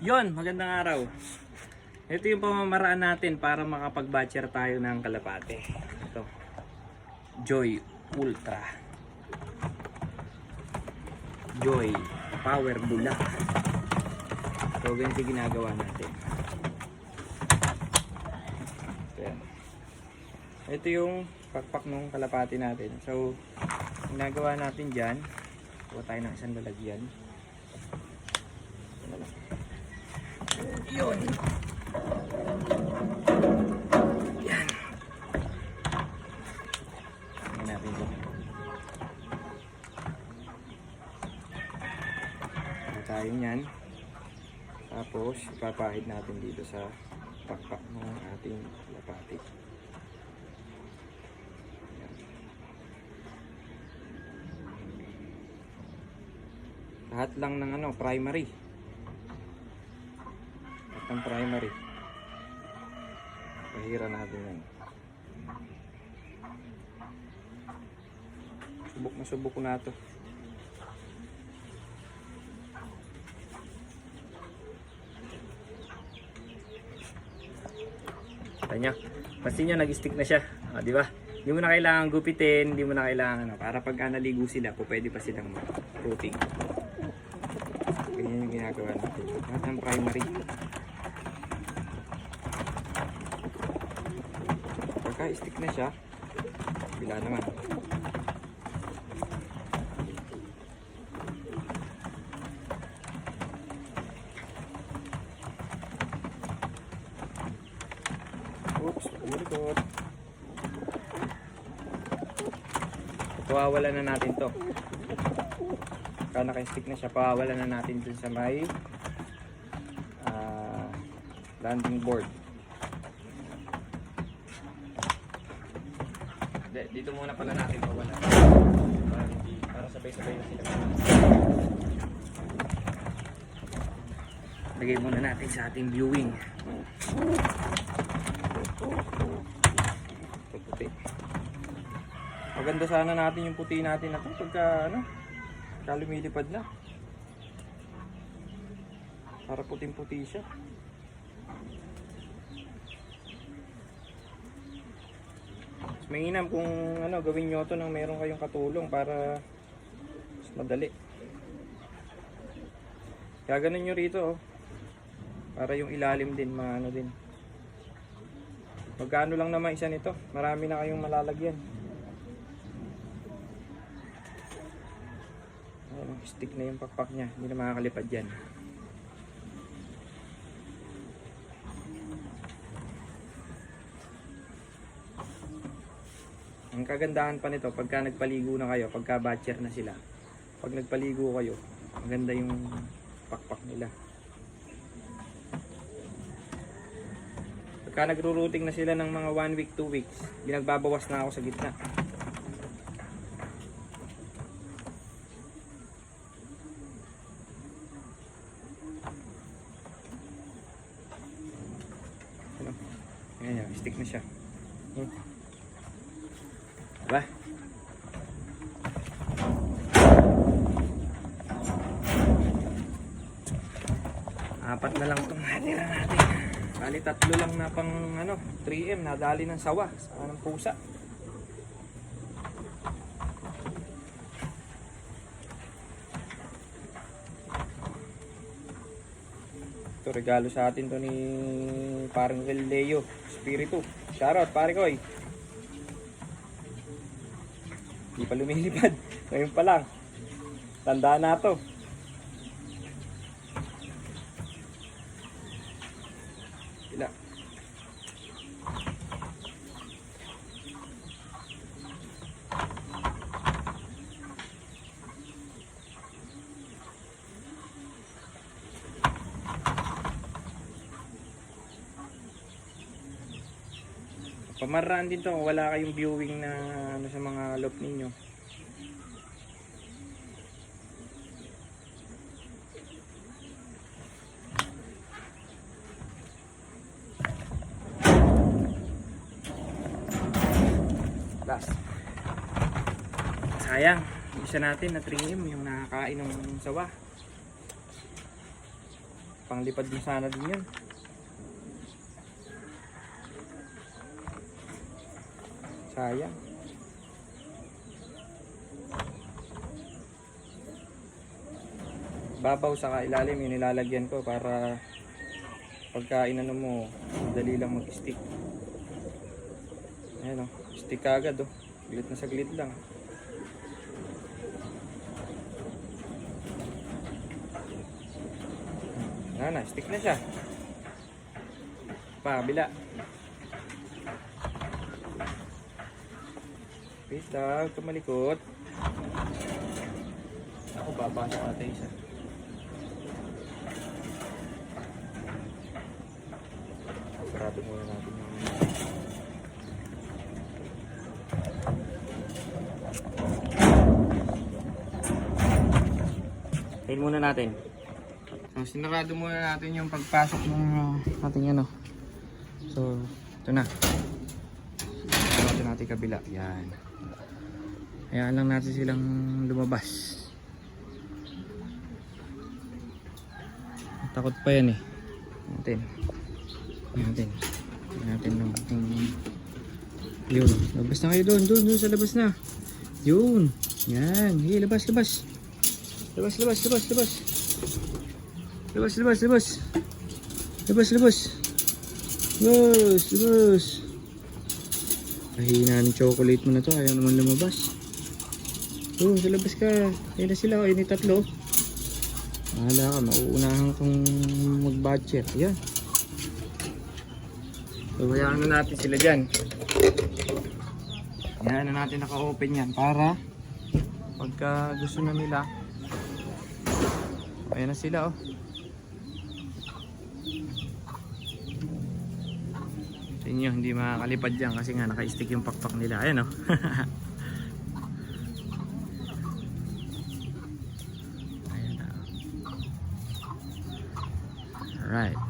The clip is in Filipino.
Yon, magandang araw. Ito yung pamamaraan natin para makapag-batcher tayo ng kalapate. Ito. Joy Ultra. Joy Power Bulak. So, ganito ginagawa natin. Ito. Ito yung pakpak ng kalapati natin. So, ginagawa natin dyan. Kuha tayo ng isang lalagyan. Lang. Yun. Yan. Tingnan natin ito. Ano tayo niyan. Tapos, ipapahid natin dito sa pakpak ng ating lapati. Lahat lang ng ano, primary. Ng primary. Pahira natin yan. Subok na subok ko na to. Kita nyo? Pansin nyo, nag-stick na siya. Ah, di ba? Hindi mo na kailangan gupitin, hindi mo na kailangan ano, para pag naligo sila, po pwede pa silang routing. Ganyan yung ginagawa natin. Lahat ng primary. Stick na siya, bila naman. Oops, ulikot. Pawawalan na natin to. Pagka naka-stick na siya, pawawalan na natin dun sa may ah, landing board. Dito muna pala natin pawala. Para, hindi, para sabay-sabay na sila. Lagay muna natin sa ating viewing. Ito puti. Maganda sana natin yung puti natin na to pagka ano, pagka lumilipad na. Para puting puti siya. Mainam kung ano, gawin nyo to nang meron kayong katulong para mas madali. Kaya ganun nyo rito oh. Para yung ilalim din, maano din. Magkano lang naman isa nito? Marami na kayong malalagyan. Ayan, stick na yung pakpak niya. Hindi na makakalipad yan. Kagandahan pa nito, pagka nagpaligo na kayo, pagka batcher na sila, pag nagpaligo kayo, maganda yung pakpak nila. Pagka nagro-routing na sila ng mga 1 week, 2 weeks, binagbabawas na ako sa gitna. Ano? Ayan yan, stick na siya. Hmm. Diba? Apat na lang itong natira natin. Bali tatlo lang na pang ano, 3M nadali ng sawa sa ng pusa. Ito regalo sa atin to ni parang Leo, Spiritu. Shoutout pare ko Hindi pa lumilipad. Ngayon pa lang. Tandaan na to. Sila. Pamaraan din to wala kayong viewing na ano sa mga loop ninyo. Last. Sayang, isa natin na 3M yung nakakain ng sawa. Panglipad mo sana din yun. Sayang. Babaw sa ilalim yung nilalagyan ko para pagka inano mo, dali lang mag-stick. Ayan o, stick agad o. Saglit na saglit lang. Ayan na, stick na siya. Pa, kabila. Wait lang, tumalikot. Ako, babasa ata isa. Sarado muna natin yung... Tail muna natin. So, sinarado muna natin yung pagpasok ng uh, ating ano. So, ito na. Sinarado natin kabila. Yan. Hayaan lang natin silang lumabas. Takot pa yan eh. Natin. Natin. Natin no. Kung... Yun. Labas na kayo doon. Doon, doon sa labas na. Yun. Yan. Hey, labas, labas. Labas, labas, labas, labas. Labas, labas, labas. Labas, labas. Labas, labas. Mahina ng chocolate mo na to. Ayaw naman lumabas. Oo, sa labas ka. Ayun na sila. Ayun yung tatlo. Mahala ka. Mauunahan kong mag-budget. Yan. So, hayaan na natin sila dyan. Hayaan na natin naka-open yan para pagka gusto na nila Ayan na sila oh. Sa inyo, hindi makakalipad dyan kasi nga naka-stick yung pakpak nila. Ayan oh. Ayan na. Alright.